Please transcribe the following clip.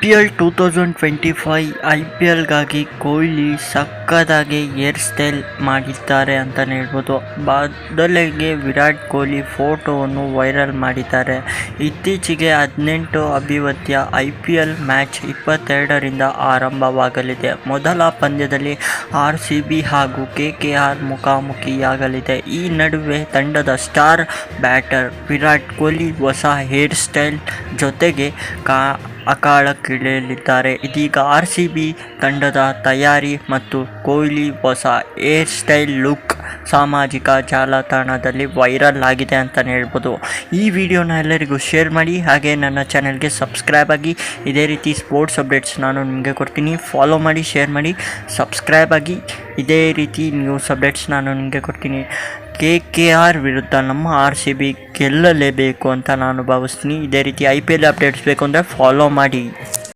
P L two thousand twenty five I P ಎಲ್ಗಾಗಿ Kohli ಸಕ್ಕದಾಗಿ hair style ಮಾಡಿದ್ದಾರೆ ಅಂತಲೇ ಹೇಳ್ಬೋದು. ಬದಲಿಗೆ ವಿರಾಟ್ ಕೊಹ್ಲಿ ಫೋಟೋವನ್ನು ವೈರಲ್ ಮಾಡಿದ್ದಾರೆ. ಇತ್ತೀಚೆಗೆ ಹದಿನೆಂಟು ಅಭಿವೃದ್ಧಿಯ ಐ ಪಿ ಎಲ್ ಮ್ಯಾಚ್ ಇಪ್ಪತ್ತೆರಡರಿಂದ ಆರಂಭವಾಗಲಿದೆ. ಮೊದಲ ಪಂದ್ಯದಲ್ಲಿ ಆರ್ ಸಿ ಬಿ ಹಾಗೂ ಕೆ ಕೆ ಆರ್ ಮುಖಾಮುಖಿಯಾಗಲಿದೆ. ಈ ನಡುವೆ ತಂಡದ ಸ್ಟಾರ್ ಬ್ಯಾಟರ್ ವಿರಾಟ್ ಕೊಹ್ಲಿ ಹೊಸ ಹೇರ್ ಸ್ಟೈಲ್ ಜೊತೆಗೆ ಕಾ ಅಖಾಡಕ್ಕಿಳಿಯಲಿದ್ದಾರೆ ಇದೀಗ ಆರ್ ಸಿ ಬಿ ತಂಡದ ತಯಾರಿ ಮತ್ತು ಕೊಹ್ಲಿ ಹೊಸ ಏರ್ ಸ್ಟೈಲ್ ಲುಕ್ ಸಾಮಾಜಿಕ ಜಾಲತಾಣದಲ್ಲಿ ವೈರಲ್ ಆಗಿದೆ ಅಂತಲೇ ಹೇಳ್ಬೋದು. ಈ ವಿಡಿಯೋನ ಎಲ್ಲರಿಗೂ ಶೇರ್ ಮಾಡಿ, ಹಾಗೆ ನನ್ನ ಚಾನೆಲ್ಗೆ ಸಬ್ಸ್ಕ್ರೈಬ್ ಆಗಿ. ಇದೇ ರೀತಿ ಸ್ಪೋರ್ಟ್ಸ್ ಅಪ್ಡೇಟ್ಸ್ ನಾನು ನಿಮಗೆ ಕೊಡ್ತೀನಿ. ಫಾಲೋ ಮಾಡಿ, ಶೇರ್ ಮಾಡಿ, ಸಬ್ಸ್ಕ್ರೈಬ್ ಆಗಿ. ಇದೇ ರೀತಿ ನ್ಯೂಸ್ ಅಪ್ಡೇಟ್ಸ್ ನಾನು ನಿಮಗೆ ಕೊಡ್ತೀನಿ. ಕೆ ಕೆ ಆರ್ ವಿರುದ್ಧ ನಮ್ಮ ಆರ್ ಸಿ ಬಿ ಗೆಲ್ಲಲೇಬೇಕು ಅಂತ ನಾನು ಭಾವಿಸ್ತೀನಿ. ಇದೇ ರೀತಿ ಐ ಪಿ ಎಲ್ ಅಪ್ಡೇಟ್ಸ್ ಬೇಕು ಅಂದರೆ ಫಾಲೋ ಮಾಡಿ.